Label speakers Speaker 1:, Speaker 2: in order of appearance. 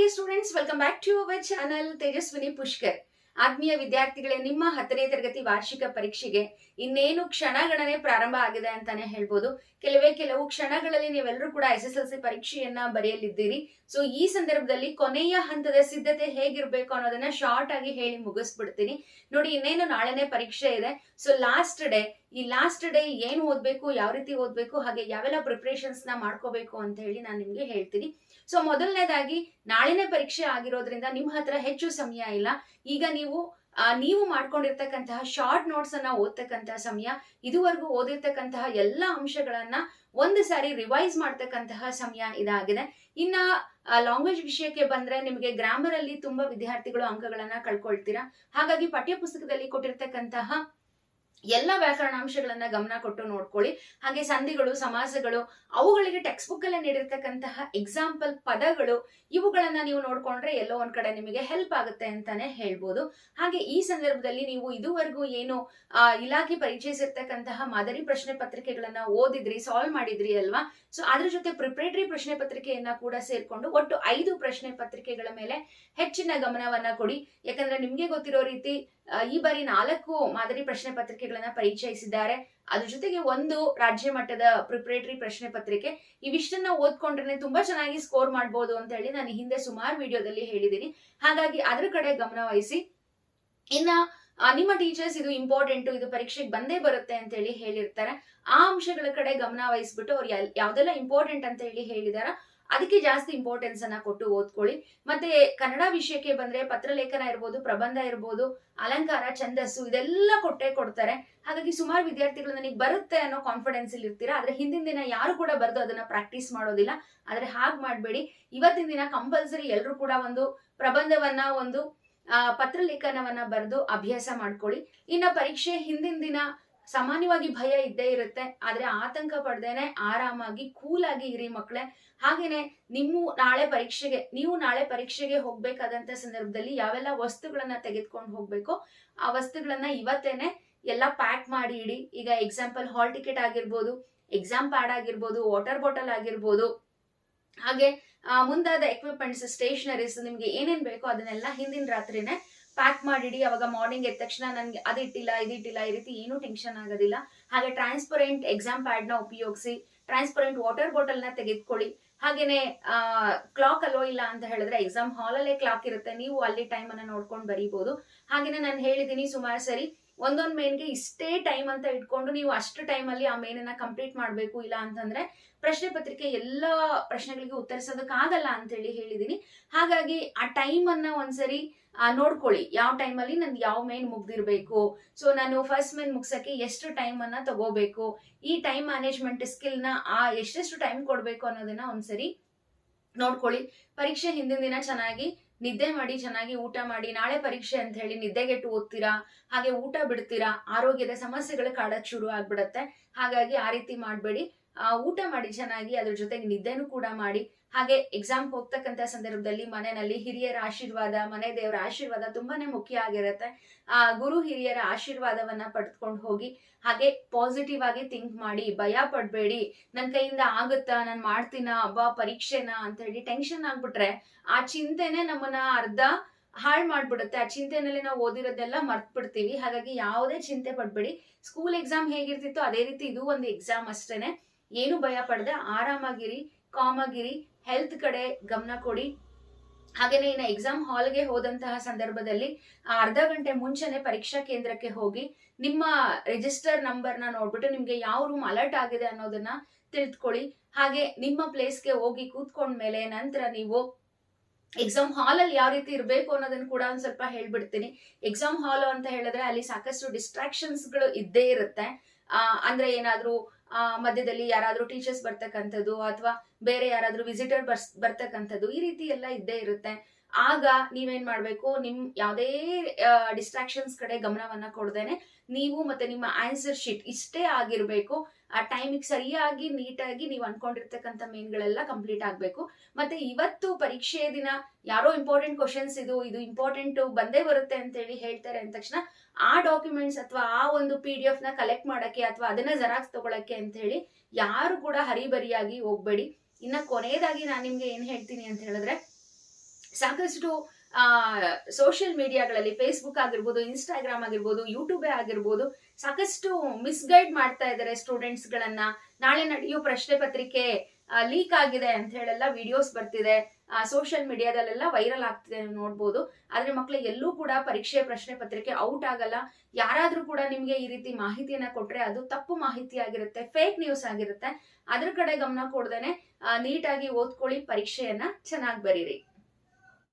Speaker 1: Dear students welcome back to our channel Tejaswini Pushkar ಆತ್ಮೀಯ ವಿದ್ಯಾರ್ಥಿಗಳೇ, ನಿಮ್ಮ ಹತ್ತನೇ ತರಗತಿ ವಾರ್ಷಿಕ ಪರೀಕ್ಷೆಗೆ ಇನ್ನೇನು ಕ್ಷಣಗಣನೆ ಪ್ರಾರಂಭ ಆಗಿದೆ ಅಂತಾನೆ ಹೇಳ್ಬೋದು. ಕೆಲವೇ ಕೆಲವು ಕ್ಷಣಗಳಲ್ಲಿ ನೀವೆಲ್ಲರೂ ಕೂಡ ಎಸ್ ಎಸ್ ಎಲ್ ಸಿ ಪರೀಕ್ಷೆಯನ್ನ ಬರೆಯಲಿದ್ದೀರಿ. ಸೊ ಈ ಸಂದರ್ಭದಲ್ಲಿ ಕೊನೆಯ ಹಂತದ ಸಿದ್ಧತೆ ಹೇಗಿರ್ಬೇಕು ಅನ್ನೋದನ್ನ ಶಾರ್ಟ್ ಆಗಿ ಹೇಳಿ ಮುಗಿಸ್ಬಿಡ್ತೀನಿ. ನೋಡಿ, ಇನ್ನೇನು ನಾಳೆನೇ ಪರೀಕ್ಷೆ ಇದೆ. ಸೊ ಲಾಸ್ಟ್ ಡೇ ಈ ಲಾಸ್ಟ್ ಡೇ ಏನು ಓದ್ಬೇಕು, ಯಾವ ರೀತಿ ಓದ್ಬೇಕು, ಹಾಗೆ ಯಾವೆಲ್ಲ ಪ್ರಿಪ್ರೇಷನ್ಸ್ನ ಮಾಡ್ಕೋಬೇಕು ಅಂತ ಹೇಳಿ ನಾನು ನಿಮ್ಗೆ ಹೇಳ್ತೀನಿ. ಸೊ ಮೊದಲನೇದಾಗಿ ನಾಳಿನ ಪರೀಕ್ಷೆ ಆಗಿರೋದ್ರಿಂದ ನಿಮ್ಮ ಹತ್ರ ಹೆಚ್ಚು ಸಮಯ ಇಲ್ಲ. ಈಗ ನೀವು ನೀವು ಮಾಡ್ಕೊಂಡಿರ್ತಕ್ಕಂತಹ ಶಾರ್ಟ್ ನೋಟ್ಸ್ ಅನ್ನ ಓದ್ತಕ್ಕಂತಹ ಸಮಯ, ಇದುವರೆಗೂ ಓದಿರ್ತಕ್ಕಂತಹ ಎಲ್ಲ ಅಂಶಗಳನ್ನ ಒಂದು ಸಾರಿ ರಿವೈಸ್ ಮಾಡ್ತಕ್ಕಂತಹ ಸಮಯ ಇದಾಗಿದೆ. ಇನ್ನ ಲಾಂಗ್ವೇಜ್ ವಿಷಯಕ್ಕೆ ಬಂದ್ರೆ ನಿಮಗೆ ಗ್ರಾಮರ್ ಅಲ್ಲಿ ತುಂಬಾ ವಿದ್ಯಾರ್ಥಿಗಳು ಅಂಕಗಳನ್ನ ಕಳ್ಕೊಳ್ತೀರಾ? ಹಾಗಾಗಿ ಪಠ್ಯ ಪುಸ್ತಕದಲ್ಲಿ ಕೊಟ್ಟಿರ್ತಕ್ಕಂತಹ ಎಲ್ಲ ವ್ಯಾಕರಣಾಂಶಗಳನ್ನ ಗಮನ ಕೊಟ್ಟು ನೋಡ್ಕೊಳ್ಳಿ. ಹಾಗೆ ಸಂಧಿಗಳು, ಸಮಾಸಗಳು, ಅವುಗಳಿಗೆ ಟೆಕ್ಸ್ಟ್ ಬುಕ್ ಅಲ್ಲಿ ನೀಡಿರ್ತಕ್ಕಂತಹ ಎಕ್ಸಾಂಪಲ್ ಪದಗಳು, ಇವುಗಳನ್ನ ನೀವು ನೋಡ್ಕೊಂಡ್ರೆ ಎಲ್ಲೋ ಒಂದ್ ಕಡೆ ನಿಮಗೆ ಹೆಲ್ಪ್ ಆಗುತ್ತೆ ಅಂತಾನೆ ಹೇಳ್ಬೋದು. ಹಾಗೆ ಈ ಸಂದರ್ಭದಲ್ಲಿ ನೀವು ಇದುವರೆಗೂ ಏನು ಇಲಾಖೆ ಪರಿಚಯಿಸಿರ್ತಕ್ಕಂತಹ ಮಾದರಿ ಪ್ರಶ್ನೆ ಪತ್ರಿಕೆಗಳನ್ನ ಓದಿದ್ರಿ ಸಾಲ್ವ್ ಮಾಡಿದ್ರಿ ಅಲ್ವಾ? ಸೊ ಅದ್ರ ಜೊತೆ ಪ್ರಿಪರೇಟರಿ ಪ್ರಶ್ನೆ ಪತ್ರಿಕೆಯನ್ನ ಕೂಡ ಸೇರ್ಕೊಂಡು ಒಟ್ಟು ಐದು ಪ್ರಶ್ನೆ ಪತ್ರಿಕೆಗಳ ಮೇಲೆ ಹೆಚ್ಚಿನ ಗಮನವನ್ನ ಕೊಡಿ. ಯಾಕಂದ್ರೆ ನಿಮ್ಗೆ ಗೊತ್ತಿರೋ ರೀತಿ ಈ ಬಾರಿ ನಾಲ್ಕು ಮಾದರಿ ಪ್ರಶ್ನೆ ಪತ್ರಿಕೆಗಳನ್ನ ಪರಿಚಯಿಸಿದ್ದಾರೆ. ಅದ್ರ ಜೊತೆಗೆ ಒಂದು ರಾಜ್ಯ ಮಟ್ಟದ ಪ್ರಿಪರೇಟರಿ ಪ್ರಶ್ನೆ ಪತ್ರಿಕೆ. ಇವಿಷ್ಟನ್ನ ಓದ್ಕೊಂಡ್ರೆ ತುಂಬಾ ಚೆನ್ನಾಗಿ ಸ್ಕೋರ್ ಮಾಡ್ಬೋದು ಅಂತ ಹೇಳಿ ನಾನು ಹಿಂದೆ ಸುಮಾರು ವಿಡಿಯೋದಲ್ಲಿ ಹೇಳಿದ್ದೀನಿ ಹಾಗಾಗಿ ಅದ್ರ ಕಡೆ ಗಮನ ವಹಿಸಿ. ಇನ್ನ ನಿಮ್ಮ ಟೀಚರ್ಸ್ ಇದು ಇಂಪಾರ್ಟೆಂಟ್ ಇದು ಪರೀಕ್ಷೆಗೆ ಬಂದೇ ಬರುತ್ತೆ ಅಂತ ಹೇಳಿ ಹೇಳಿರ್ತಾರೆ. ಆ ಅಂಶಗಳ ಕಡೆ ಗಮನ ವಹಿಸ್ಬಿಟ್ಟು ಅವ್ರು ಯಾವ್ದೆಲ್ಲ ಇಂಪಾರ್ಟೆಂಟ್ ಅಂತ ಹೇಳಿ ಹೇಳಿದಾರ ಅದಕ್ಕೆ ಜಾಸ್ತಿ ಇಂಪಾರ್ಟೆನ್ಸ್ ಅನ್ನ ಕೊಟ್ಟು ಓದ್ಕೊಳ್ಳಿ. ಮತ್ತೆ ಕನ್ನಡ ವಿಷಯಕ್ಕೆ ಬಂದ್ರೆ ಪತ್ರಲೇಖನ ಇರ್ಬೋದು, ಪ್ರಬಂಧ ಇರ್ಬೋದು, ಅಲಂಕಾರ, ಛಂದಸ್ಸು ಇದೆಲ್ಲ ಕೊಟ್ಟೆ ಕೊಡ್ತಾರೆ. ಹಾಗಾಗಿ ಸುಮಾರು ವಿದ್ಯಾರ್ಥಿಗಳು ನನಗೆ ಬರುತ್ತೆ ಅನ್ನೋ ಕಾನ್ಫಿಡೆನ್ಸ್ ಇಲ್ಲಿ ಇರ್ತೀರಾ? ಆದ್ರೆ ಹಿಂದಿನ ದಿನ ಯಾರು ಕೂಡ ಬರೆದು ಅದನ್ನ ಪ್ರಾಕ್ಟೀಸ್ ಮಾಡೋದಿಲ್ಲ. ಆದ್ರೆ ಹಾಗೆ ಮಾಡಬೇಡಿ. ಇವತ್ತಿನ ದಿನ ಕಂಪಲ್ಸರಿ ಎಲ್ಲರೂ ಕೂಡ ಒಂದು ಪ್ರಬಂಧವನ್ನ, ಒಂದು ಪತ್ರಲೇಖನವನ್ನ ಬರೆದು ಅಭ್ಯಾಸ ಮಾಡ್ಕೊಳ್ಳಿ. ಇನ್ನ ಪರೀಕ್ಷೆ ಹಿಂದಿನ ದಿನ ಸಾಮಾನ್ಯವಾಗಿ ಭಯ ಇದ್ದೇ ಇರುತ್ತೆ, ಆದ್ರೆ ಆತಂಕ ಪಡ್ದೇನೆ ಆರಾಮಾಗಿ ಕೂಲ್ ಆಗಿ ಇರಿ ಮಕ್ಕಳೇ ಹಾಗೇನೆ ನಿಮ್ಮ ನಾಳೆ ಪರೀಕ್ಷೆಗೆ, ನೀವು ನಾಳೆ ಪರೀಕ್ಷೆಗೆ ಹೋಗ್ಬೇಕಾದಂತ ಸಂದರ್ಭದಲ್ಲಿ ಯಾವೆಲ್ಲ ವಸ್ತುಗಳನ್ನ ತೆಗೆದುಕೊಂಡು ಹೋಗ್ಬೇಕು, ಆ ವಸ್ತುಗಳನ್ನ ಇವತ್ತೇನೆ ಎಲ್ಲ ಪ್ಯಾಕ್ ಮಾಡಿ ಇಡಿ. ಈಗ ಎಕ್ಸಾಂಪಲ್ ಹಾಲ್ ಟಿಕೆಟ್ ಆಗಿರ್ಬೋದು ಎಕ್ಸಾಮ್ ಪ್ಯಾಡ್ ಆಗಿರ್ಬೋದು ವಾಟರ್ ಬಾಟಲ್ ಆಗಿರ್ಬೋದು, ಹಾಗೆ ಮುಂದಾದ ಎಕ್ವಿಪ್ಮೆಂಟ್ಸ್ ಸ್ಟೇಷನರೀಸ್ ನಿಮ್ಗೆ ಏನೇನ್ ಬೇಕೋ ಅದನ್ನೆಲ್ಲ ಹಿಂದಿನ ರಾತ್ರಿನೇ ಪ್ಯಾಕ್ ಮಾಡಿಡಿ, ಅವಾಗ ಮಾರ್ನಿಂಗ್ ಎದ್ದ ತಕ್ಷಣ ನನ್ಗೆ ಅದಿಟ್ಟಿಲ್ಲ ಇದಿಟ್ಟಿಲ್ಲ ಈ ರೀತಿ ಏನೂ ಟೆನ್ಷನ್ ಆಗೋದಿಲ್ಲ. ಹಾಗೆ ಟ್ರಾನ್ಸ್ಪರೆಂಟ್ ಎಕ್ಸಾಮ್ ಪ್ಯಾಡ್ನ ಉಪಯೋಗಿಸಿ ಟ್ರಾನ್ಸ್ಪರೆಂಟ್ ವಾಟರ್ ಬಾಟಲ್ನ ತೆಗೆದುಕೊಳ್ಳಿ. ಹಾಗೇನೆ ಕ್ಲಾಕ್ ಅಲ್ಲೋ ಇಲ್ಲ ಅಂತ ಹೇಳಿದ್ರೆ ಎಕ್ಸಾಮ್ ಹಾಲಲ್ಲೇ ಕ್ಲಾಕ್ ಇರುತ್ತೆ. ನೀವು ಅಲ್ಲಿ ಟೈಮ್ ಅನ್ನ ನೋಡ್ಕೊಂಡು ಬರೀಬಹುದು ಹಾಗೇನೆ ನಾನು ಹೇಳಿದ್ದೀನಿ ಸುಮಾರು ಸರಿ. ಒಂದೊಂದ್ ಮೇನ್ಗೆ ಇಷ್ಟೇ ಟೈಮ್ ಅಂತ ಇಟ್ಕೊಂಡು ನೀವು ಅಷ್ಟು ಟೈಮಲ್ಲಿ ಆ ಮೇನನ್ನ ಕಂಪ್ಲೀಟ್ ಮಾಡಬೇಕು, ಇಲ್ಲ ಅಂತಂದ್ರೆ ಪ್ರಶ್ನೆ ಪತ್ರಿಕೆ ಎಲ್ಲ ಪ್ರಶ್ನೆಗಳಿಗೆ ಉತ್ತರಿಸೋದಕ್ಕಾಗಲ್ಲ ಅಂತೇಳಿ ಹೇಳಿದ್ದೀನಿ ಹಾಗಾಗಿ ಆ ಟೈಮ್ ಅನ್ನ ಒಂದ್ಸರಿ ನೋಡ್ಕೊಳ್ಳಿ. ಯಾವ ಟೈಮಲ್ಲಿ ನನ್ಗೆ ಯಾವ ಮೇನ್ ಮುಗ್ದಿರಬೇಕು? ಸೊ ನಾನು ಫಸ್ಟ್ ಮೇನ್ ಮುಗ್ಸಕ್ಕೆ ಎಷ್ಟು ಟೈಮ್ ಅನ್ನ ತಗೋಬೇಕು? ಈ ಟೈಮ್ ಮ್ಯಾನೇಜ್ಮೆಂಟ್ ಸ್ಕಿಲ್ನ, ಆ, ಎಷ್ಟೆಷ್ಟು ಟೈಮ್ ಕೊಡಬೇಕು ಅನ್ನೋದನ್ನ ಒಂದ್ಸರಿ ನೋಡ್ಕೊಳ್ಳಿ. ಪರೀಕ್ಷೆ ಹಿಂದಿನ ದಿನ ಚೆನ್ನಾಗಿ ನಿದ್ದೆ ಮಾಡಿ ಚೆನ್ನಾಗಿ ಊಟ ಮಾಡಿ, ನಾಳೆ ಪರೀಕ್ಷೆ ಅಂತ ಹೇಳಿ ನಿದ್ದೆಗೆಟ್ಟು ಓದ್ತೀರಾ ಹಾಗೆ ಊಟ ಬಿಡ್ತೀರಾ, ಆರೋಗ್ಯದ ಸಮಸ್ಯೆಗಳು ಕಾಡಕ್ ಶುರು ಆಗ್ಬಿಡತ್ತೆ. ಹಾಗಾಗಿ ಆ ರೀತಿ ಮಾಡಬೇಡಿ. ಊಟ ಮಾಡಿ ಚೆನ್ನಾಗಿ ಅದ್ರ ಜೊತೆಗೆ ನಿದ್ದೆನೂ ಕೂಡ ಮಾಡಿ. ಹಾಗೆ ಎಕ್ಸಾಮ್ ಹೋಗ್ತಕ್ಕಂತ ಸಂದರ್ಭದಲ್ಲಿ ಮನೆಯಲ್ಲಿ ಹಿರಿಯರ ಆಶೀರ್ವಾದ, ಮನೆ ದೇವರ ಆಶೀರ್ವಾದ ತುಂಬಾನೇ ಮುಖ್ಯ ಆಗಿರುತ್ತೆ. ಆ, ಗುರು ಹಿರಿಯರ ಆಶೀರ್ವಾದವನ್ನ ಪಡೆದುಕೊಂಡು ಹೋಗಿ, ಹಾಗೆ ಪಾಸಿಟಿವ್ ಆಗಿ ಥಿಂಕ್ ಮಾಡಿ, ಭಯ ಪಡಬೇಡಿ ನನ್ನ ಕೈಯಿಂದ ಆಗುತ್ತಾ, ನಾನು ಮಾಡ್ತೀನಾ ಅಬ್ಬಾ ಪರೀಕ್ಷೆನಾ ಅಂತ ಹೇಳಿ ಟೆನ್ಷನ್ ಆಗ್ಬಿಟ್ರೆ ಆ ಚಿಂತೆನೆ ನಮ್ಮನ್ನ ಅರ್ಧ ಹಾಳು ಮಾಡ್ಬಿಡುತ್ತೆ. ಆ ಚಿಂತೆನಲ್ಲಿ ನಾವು ಓದಿರೋದೆಲ್ಲ ಮರ್ತ್ ಬಿಡ್ತೀವಿ ಹಾಗಾಗಿ ಯಾವುದೇ ಚಿಂತೆ ಪಡ್ಬೇಡಿ. ಸ್ಕೂಲ್ ಎಕ್ಸಾಮ್ ಹೇಗಿರ್ತಿತ್ತೋ ಅದೇ ರೀತಿ ಇದು ಒಂದು ಎಕ್ಸಾಮ್ ಅಷ್ಟೇನೆ. ಏನು ಭಯ ಪಡದೆ ಆರಾಮಾಗಿರಿ ಕಾಮ್ ಆಗಿರಿ ಹೆಲ್ತ್ ಕಡೆ ಗಮನ ಕೊಡಿ. ಹಾಗೇನೆ ಇನ್ನು ಎಕ್ಸಾಮ್ ಹಾಲ್ಗೆ ಹೋದಂತಹ ಸಂದರ್ಭದಲ್ಲಿ ಅರ್ಧ ಗಂಟೆ ಮುಂಚೆನೆ ಪರೀಕ್ಷಾ ಕೇಂದ್ರಕ್ಕೆ ಹೋಗಿ ನಿಮ್ಮ ರಿಜಿಸ್ಟರ್ ನಂಬರ್ನ ನೋಡ್ಬಿಟ್ಟು ನಿಮ್ಗೆ ಯಾವ ರೂಮ್ ಅಲರ್ಟ್ ಆಗಿದೆ ಅನ್ನೋದನ್ನ ತಿಳಿದುಕೊಳ್ಳಿ ಹಾಗೆ ನಿಮ್ಮ ಪ್ಲೇಸ್ಗೆ ಹೋಗಿ ಕೂತ್ಕೊಂಡ್ಮೇಲೆ ನಂತರ ನೀವು ಎಕ್ಸಾಮ್ ಹಾಲ್ ಅಲ್ಲಿ ಯಾವ ರೀತಿ ಇರಬೇಕು ಅನ್ನೋದನ್ನ ಕೂಡ ಒಂದ್ ಸ್ವಲ್ಪ ಹೇಳ್ಬಿಡ್ತೀನಿ. ಎಕ್ಸಾಮ್ ಹಾಲ್ ಅಂತ ಹೇಳಿದ್ರೆ ಅಲ್ಲಿ ಸಾಕಷ್ಟು ಡಿಸ್ಟ್ರಾಕ್ಷನ್ಸ್ಗಳು ಇದ್ದೇ ಇರುತ್ತೆ. ಅಂದ್ರೆ ಏನಾದ್ರೂ ಮಧ್ಯದಲ್ಲಿ ಯಾರಾದ್ರೂ ಟೀಚರ್ಸ್ ಬರ್ತಕ್ಕಂಥದ್ದು ಅಥವಾ ಬೇರೆ ಯಾರಾದ್ರೂ ವಿಸಿಟರ್ ಬರ್ಸ್ ಬರ್ತಕ್ಕಂಥದ್ದು ಈ ರೀತಿ ಎಲ್ಲ ಇದ್ದೇ ಇರುತ್ತೆ. ಆಗ ನೀವೇನ್ ಮಾಡ್ಬೇಕು? ನಿಮ್ ಯಾವುದೇ ಡಿಸ್ಟ್ರಾಕ್ಷನ್ಸ್ ಕಡೆ ಗಮನವನ್ನ ಕೊಡ್ದೇನೆ ನೀವು ಮತ್ತೆ ನಿಮ್ಮ ಆನ್ಸರ್ ಶೀಟ್ ಇಷ್ಟೇ ಆಗಿರ್ಬೇಕು. ಆ ಟೈಮಿಗೆ ಸರಿಯಾಗಿ ನೀಟಾಗಿ ನೀವು ಅನ್ಕೊಂಡಿರ್ತಕ್ಕಂಥ ಮೇನ್ಗಳೆಲ್ಲ ಕಂಪ್ಲೀಟ್ ಆಗಬೇಕು. ಮತ್ತೆ ಇವತ್ತು ಪರೀಕ್ಷೆಯ ದಿನ ಯಾರೋ ಇಂಪಾರ್ಟೆಂಟ್ ಕ್ವಶನ್ಸ್ ಇದು ಇದು ಇಂಪಾರ್ಟೆಂಟ್ ಬಂದೇ ಬರುತ್ತೆ ಅಂತ ಹೇಳಿ ಹೇಳ್ತಾರೆ ಅಂದ ತಕ್ಷಣ ಆ ಡಾಕ್ಯುಮೆಂಟ್ಸ್ ಅಥವಾ ಆ ಒಂದು ಪಿ ಡಿ ಎಫ್ನ ಕಲೆಕ್ಟ್ ಮಾಡೋಕ್ಕೆ ಅಥವಾ ಅದನ್ನ ಜೆರಾಕ್ಸ್ ತಗೊಳಕ್ಕೆ ಅಂತ ಹೇಳಿ ಯಾರು ಕೂಡ ಹರಿಬರಿಯಾಗಿ ಹೋಗ್ಬೇಡಿ. ಇನ್ನ ಕೊನೆಯದಾಗಿ ನಾನು ನಿಮ್ಗೆ ಏನ್ ಹೇಳ್ತೀನಿ ಅಂತ ಹೇಳಿದ್ರೆ ಸಾಕಷ್ಟು ಸೋಷಿಯಲ್ ಮೀಡಿಯಾಗಳಲ್ಲಿ ಫೇಸ್ಬುಕ್ ಆಗಿರ್ಬೋದು ಇನ್ಸ್ಟಾಗ್ರಾಮ್ ಆಗಿರ್ಬೋದು ಯೂಟ್ಯೂಬೇ ಆಗಿರ್ಬೋದು, ಸಾಕಷ್ಟು ಮಿಸ್ಗೈಡ್ ಮಾಡ್ತಾ ಇದ್ದಾರೆ ಸ್ಟೂಡೆಂಟ್ಸ್ ಗಳನ್ನ. ನಾಳೆ ನಡೆಯೋ ಪ್ರಶ್ನೆ ಪತ್ರಿಕೆ ಲೀಕ್ ಆಗಿದೆ ಅಂತ ಹೇಳೆಲ್ಲ ವಿಡಿಯೋಸ್ ಬರ್ತಿದೆ. ಸೋಷಿಯಲ್ ಮೀಡಿಯಾದಲ್ಲೆಲ್ಲ ವೈರಲ್ ಆಗ್ತಿದೆ ನೋಡ್ಬೋದು. ಆದ್ರೆ ಮಕ್ಳು, ಎಲ್ಲೂ ಕೂಡ ಪರೀಕ್ಷೆ, ಪ್ರಶ್ನೆ ಪತ್ರಿಕೆ ಔಟ್ ಆಗಲ್ಲ. ಯಾರಾದ್ರೂ ಕೂಡ ನಿಮ್ಗೆ ಈ ರೀತಿ ಮಾಹಿತಿಯನ್ನ ಕೊಟ್ರೆ ಅದು ತಪ್ಪು ಮಾಹಿತಿ ಆಗಿರುತ್ತೆ ಫೇಕ್ ನ್ಯೂಸ್ ಆಗಿರುತ್ತೆ. ಅದ್ರ ಕಡೆ ಗಮನ ಕೊಡ್ದೇನೆ ನೀಟಾಗಿ ಓದ್ಕೊಳ್ಳಿ, ಪರೀಕ್ಷೆಯನ್ನ ಚೆನ್ನಾಗಿ ಬರೀರಿ.